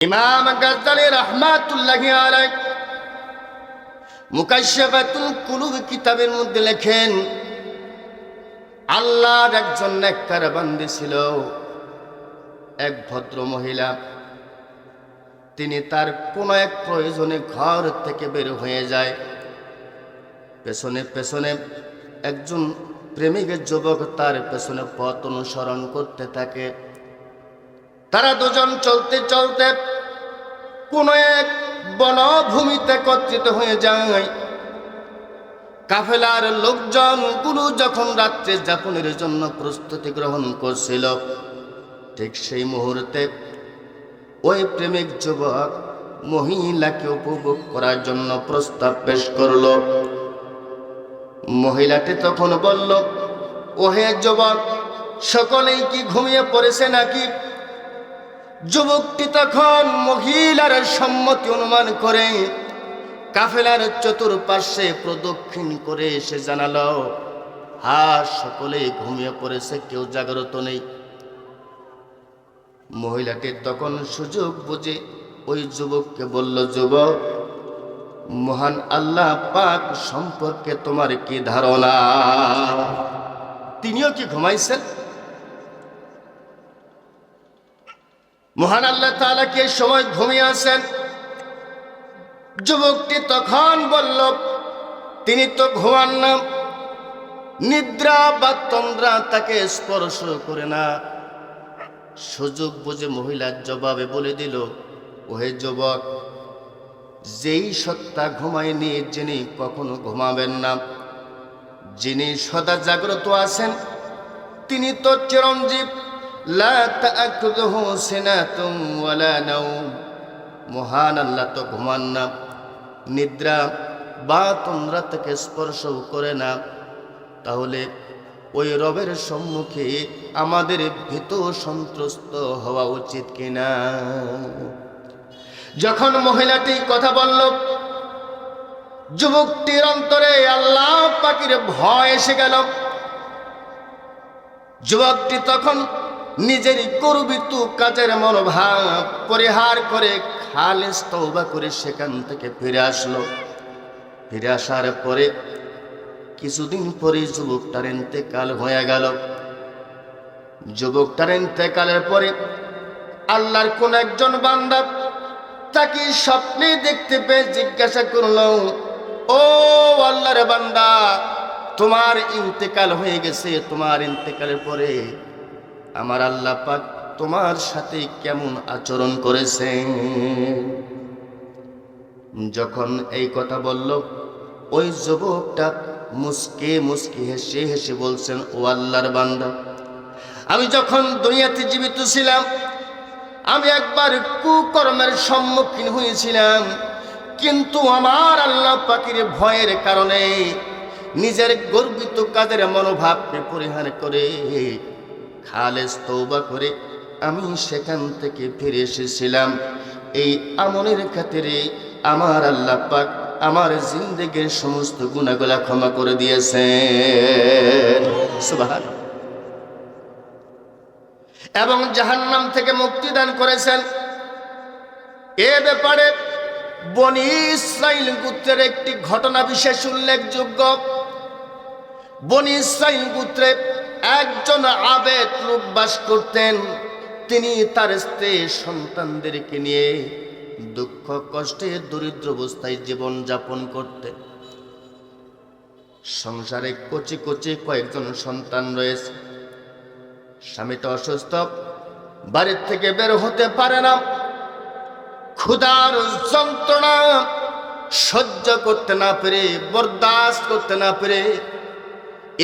ইমাম গাজ্জালি রহমাতুল্লাহি আলাই মুকাশশাফাতুল কুলুব কিতাবের মধ্যে লেখেন, আল্লাহর একজন নেককার বান্দি ছিল, এক ভদ্র মহিলা তিনি তার কোনো এক প্রয়োজনে ঘর থেকে বের হয়ে যায়। পেছনে পেছনে একজন প্রেমিকের যুবক তার পেছনে পথ অনুসরণ করতে থাকে। তারা দুজন চলতে চলতে কোন এক বনভূমিতে একত্রিত হয়ে যায়। কাফেলার লোকজন গুরু যখন রাত্রে যাপনের জন্য প্রস্তুতি গ্রহণ করছিল, ঠিক সেই মুহূর্তে ওই প্রেমিক যুবক মহিলাকে উপভোগ করার জন্য প্রস্তাব পেশ করল। মহিলাটি তখন বলল, ওহে যুবক, সকলেই কি ঘুমিয়ে পড়েছে নাকি? যুবকটি তখন মহিলার সম্মতি অনুমান করে কাফেলার চতুর্পাশে প্রদক্ষিণ করে এসে জানাল, হা সকলেই ঘুমিয়ে পড়েছে, কেউ জাগ্রত নেই। মহিলাটি তখন সুযোগ বুঝে ওই যুবককে বলল, যুবক, মহান আল্লাহ পাক সম্পর্কে তোমার কি ধারণা? তিনিও কি ঘুমাইছেন? মহান আল্লাহ তাআলা কি সময় ঘুমিয়ে আসেন যুবকটি তখন বলল, তিনি তো ঘুমান না। নিদ্রা বা তন্দ্রা তাকে স্পর্শ করে না। সুযোগ বুঝে মহিলার জবাবে বলে দিল, ওহে যুবক, যেই সত্তা ঘুমায়নি, যিনি কখনো ঘুমাবেন না। যিনি সদা জাগ্রত আছেন, তিনি তো চিরঞ্জীব। লা তাআখুযুহু সিনাতুন ওয়ালা নাওম। মহান আল্লাহ তো ঘুমান না, নিদ্রা বা তন্দ্রা থেকে স্পর্শও করে না। তাহলে ওই রবের সম্মুখে আমাদের ভীত সন্ত্রস্ত হওয়া উচিত কিনা? যখন মহিলাটি কথা বলল, যুবকটির অন্তরে আল্লাহ পাখির ভয় এসে গেল। যুবকটি তখন নিজের গর্বিত কাজের মনোভাব, পরিহার করে খালেস তৌবা করে সেখান থেকে ফিরে আসলো। ফিরে আসার পরে কিছুদিন পরে যুবকটার ইন্তেকাল হয়ে গেল। যুবকটার ইন্তেকালের পরে আল্লাহর কোন একজন বান্দা তাকে স্বপ্নে দেখতে পেয়ে জিজ্ঞাসা করল, ও আল্লাহর বান্দা, তোমার ইন্তেকাল হয়ে গেছে, তোমার ইন্তেকালের পরে আমার আল্লাহ পাক তোমার সাথে কেমন আচরণ করেছে যখন এই কথা বলল, ওই যুবকটা মুসকে মুসকে হেসে হেসে বলছেন, ও আল্লাহর বান্দা, আমি যখন দুনিয়াতে জীবিত ছিলাম, আমি একবার কুকর্মের সম্মুখীন হয়েছিলাম। কিন্তু আমার আল্লাহ পাখির ভয়ের কারণে নিজের গর্বিত কাজের মনোভাবকে পরিহার করে খালেজ তৌবা করে আমি সেখান থেকে ফিরে এসেছিলাম। এই আমনের খাতিরে আমার আল্লাহ পাক আমার জিন্দগির সমস্ত গুণাগুলা ক্ষমা করে দিয়েছেন। সুবহান এবং জাহান্নাম থেকে মুক্তি দান করেছেন। এ ব্যাপারে বনি ইসরাইল গোত্রের একটি ঘটনা বিশেষ উল্লেখযোগ্য। বনি ইসরাইল গোত্রে একজন আবেদ লোক বাস করতেন। তিনি তার স্ত্রী সন্তানদেরকে নিয়ে দুঃখ, কষ্টে দরিদ্র অবস্থায় জীবন যাপন করতেন। সংসারে কচি কচি কয়েকজন সন্তান রয়েছে। স্বামীটা অসুস্থ, বাড়ির থেকে বের হতে পারে না। ক্ষুধার যন্ত্রণা সহ্য করতে না পেরে, বরদাস্ত করতে না পেরে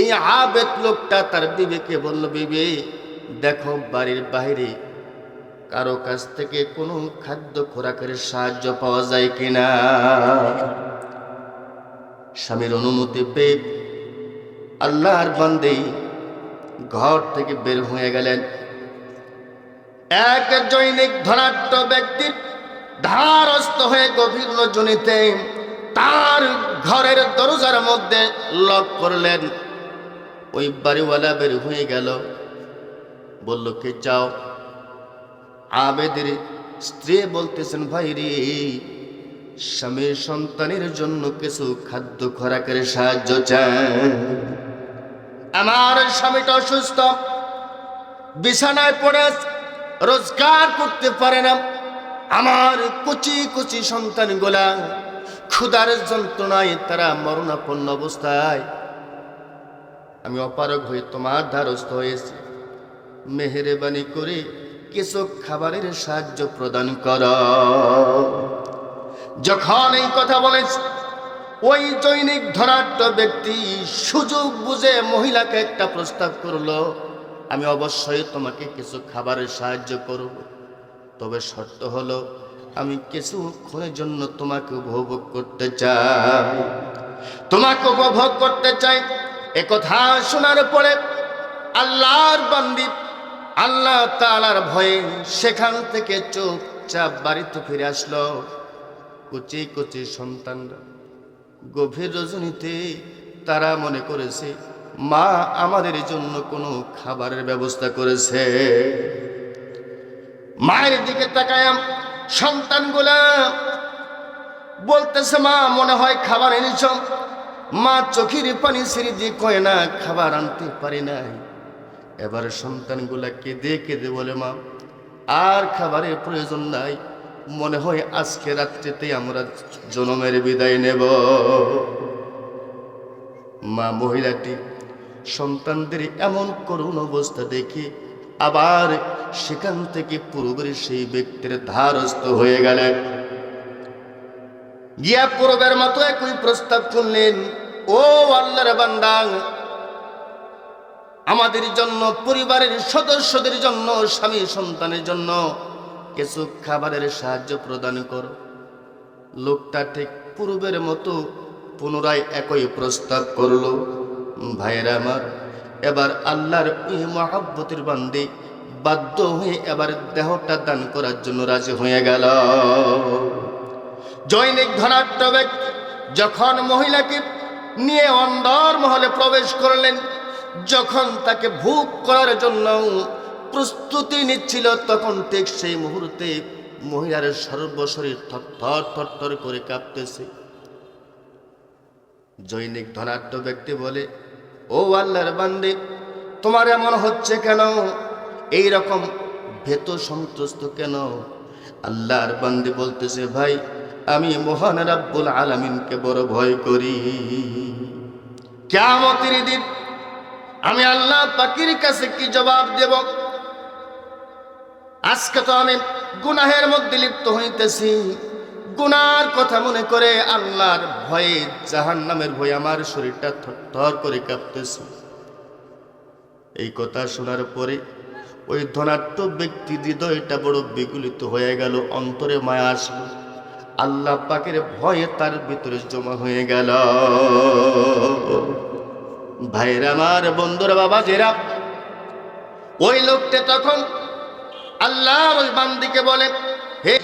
এই আবেদ লোকটা তার বিবেকে বলল, বিবে, দেখো বাড়ির বাইরে কারও কাছ থেকে কোনো খাদ্য খোরাকের সাহায্য পাওয়া যায় কিনা? স্বামীর অনুমতি পেয়ে আল্লাহর বান্দেই ঘর থেকে বের হয়ে গেলেন। এক জৈনিক ধনাঢ্য ব্যক্তির ধারস্থ হয়ে গভীর জনিতে তার ঘরের দরজার মধ্যে লক করলেন। ওই বাড়িওয়ালা বের হয়ে গেল। বলল, কে চাও? আবেদের স্ত্রী বলতেছেন, ভাই রে স্বামীর সন্তানের জন্য কিছু খাদ্য খোরাকের সাহায্য চায় আমার স্বামীটা অসুস্থ, বিছানায় পড়ে রোজগার করতে পারে না। আমার কুচি কুচি সন্তানগুলা ক্ষুধার যন্ত্রণায় তারা মরণাপন্ন অবস্থায় আমি অপারগ হয়ে তোমার ধারস্থ হয়েছি। মেহেরবানি করে কিছু খাবারের সাহায্য প্রদান কর। যখন এই কথা বলেছে, ওই জৈনিক ধনাঢ্য ব্যক্তি সুযোগ বুঝে মহিলাকে একটা প্রস্তাব করল, আমি অবশ্যই তোমাকে কিছু খাবারের সাহায্য করব। তবে শর্ত হলো, আমি কিছুক্ষণের জন্য তোমাকে উপভোগ করতে চাই। তোমাকে উপভোগ করতে চাই কথা শোনার পরে আল্লাহর বান্দি আল্লাহ তালার ভয়ে সেখান থেকে চুপচাপ বাড়িতে ফিরে আসলো। কুচি কুচি সন্তানরা গভীর রজনীতে তারা মনে করেছে, মা আমাদের জন্য কোনো খাবারের ব্যবস্থা করেছে। মায়ের দিকে তাকায়াম সন্তানগুলা বলতেছে, মা, মনে হয় খাবার এনেছ। মা চোখের পানি সিঁড়ি দিয়ে কয়, না, খাবার আনতে পারি নাই। এবার সন্তানগুলা কেঁদে কেঁদে বলে, মা, আর খাবারের প্রয়োজন নাই। মনে হয় আজকে রাত্রিতে আমরা জনমের বিদায় নেব। মা মহিলাটি সন্তানদের এমন করুণ অবস্থা দেখে আবার সেখান থেকে পূর্বের সেই ব্যক্তির ধারস্থ হয়ে গেলেন। গিয়া পূর্বের মতো একই প্রস্তাব করলেন ও আল্লাহর বান্দা, আমাদের জন্য, পরিবারের সদস্যদের জন্য, স্বামী সন্তানের জন্য কিছু খাবারের সাহায্য প্রদান করো। লোকটা ঠিক পূর্বের মতো পুনরায় একই প্রস্তাব করল, ভাইয়েরা আমার, এবার আল্লাহর মহাব্বতের বান্দে বাধ্য হয়ে এবার দেহটা দান করার জন্য রাজি হয়ে গেল। জৈনিক ধনাঢ্য ব্যক্তি যখন মহিলাকে নিয়ে অন্দর মহলে প্রবেশ করলেন। যখন তাকে ভোগ করার জন্য প্রস্তুতি নিচ্ছিল, তখন ঠিক সেই মুহূর্তে মহিলার সর্বশরীর থর থর করে কাঁপতেছে। জৈনিক ধনাঢ্য ব্যক্তি বলে, ও আল্লাহর বান্দে, তোমার এমন হচ্ছে কেন? এই রকম ভেত সন্ত্রস্ত কেন? আল্লাহর বান্দি বলতেছে, ভাই আমি মহান রাব্বুল আলামিনকে বড় ভয় করি। কেমতের দিন আমি আল্লাহ পাকির কাছে কি জবাব দেব? আজকে তো আমি গুনাহের মধ্যে লিপ্ত হইতেছি। গুনার কথা মনে করে আল্লাহর ভয়ে জাহান নামের ভয়ে আমার শরীরটা থর করে কাঁপতেছে। এই কথা শোনার পরে ওই ধনাঢ্য ব্যক্তি হৃদয়টা বড় বিগলিত হয়ে গেল, অন্তরে মায়া আসলো। আল্লাহ পাকের ভয়ে তার ভিতরে জমা হয়ে গেল। ভাইরা আমার, বন্ধুরা বাবা জেরা ওই লোকটা তখন আল্লাহ ওই বান্দিকে বলে, হে,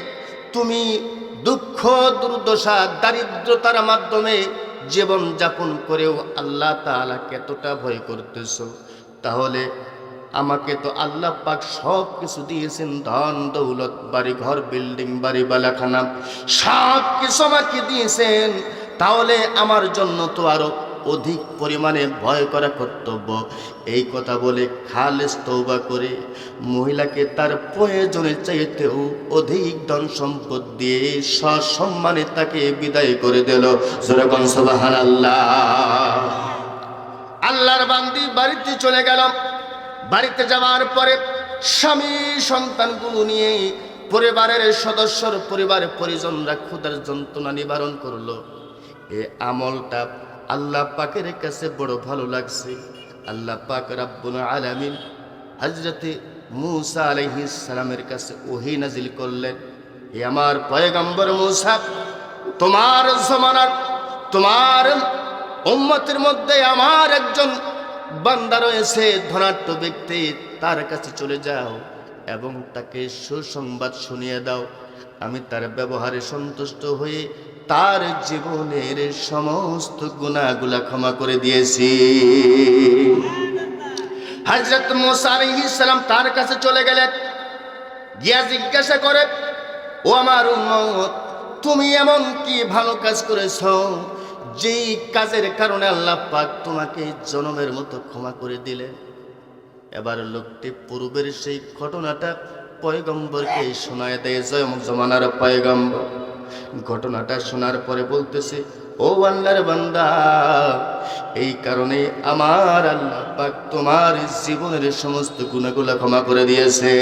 তুমি দুঃখ, দুর্দশা, দারিদ্রতার মাধ্যমে জীবন যাপন করেও আল্লাহ তাআলাকে এতটা ভয় করতেছ। তাহলে আমাকে তো আল্লাহ পাক সব কিছু দিয়েছেন। ধন, দৌলত বাড়ি ঘর বিল্ডিং বাড়ি বালাখানা সব কিছু আমাকে দিয়েছেন। তাহলে আমার জন্য তো আরও অধিক পরিমাণে ভয় করা কর্তব্য। এই কথা বলে খালেস তৌবা করে মহিলাকে তার প্রয়োজনের চাইতেও অধিক ধন সম্পদ দিয়ে সসম্মানে তাকে বিদায় করে দিল। আল্লাহ আল্লাহর বান্দি বাড়িতে চলে গেল বাড়িতে যাওয়ার পরে স্বামী সন্তানগুলো নিয়ে পরিবারের সদস্যর পরিবারের পরিজনরা ক্ষুদার যন্ত্রণা নিবারণ করল। এ আমলটা আল্লাহ পাকের কাছে বড় ভালো লাগছে। আল্লাহ পাক রাব্বুল আলামিন হজরতে মুসা আলাইহিস সালামের কাছে ওহি নাজিল করলেন। হে আমার পয়গম্বর মুসা, তোমার জমানার, তোমার উম্মতের মধ্যে আমার একজন বান্দা রয়েছে, ধনাঢ্য ব্যক্তি, তার কাছে চলে যাও এবং তাকে সুসংবাদ শুনিয়ে দাও। আমি তার ব্যবহারে সন্তুষ্ট হয়ে তার জীবনের সমস্ত গুণাগুলা ক্ষমা করে দিয়েছি। হজরত মোসা আলাইহিস সালাম তার কাছে চলে গেলেন। গিয়া জিজ্ঞাসা করে, ও আমার উম্মত, তুমি এমন কি ভালো কাজ করেছ? যেই কাজের কারণে আল্লাহ পাক তোমাকে জনমের মতো ক্ষমা করে দিলে এবার লোকটি পূর্বের সেই ঘটনাটা পয়গম্বরকে শোনায় দেয় জয়ম জমানার পয়গম্বর। ঘটনাটা শোনার পরে বলতেছে, ও আল্লাহর বান্দা, এই কারণে আমার আল্লাহ পাক তোমার জীবনের সমস্ত গুণাগুলা ক্ষমা করে দিয়েছে।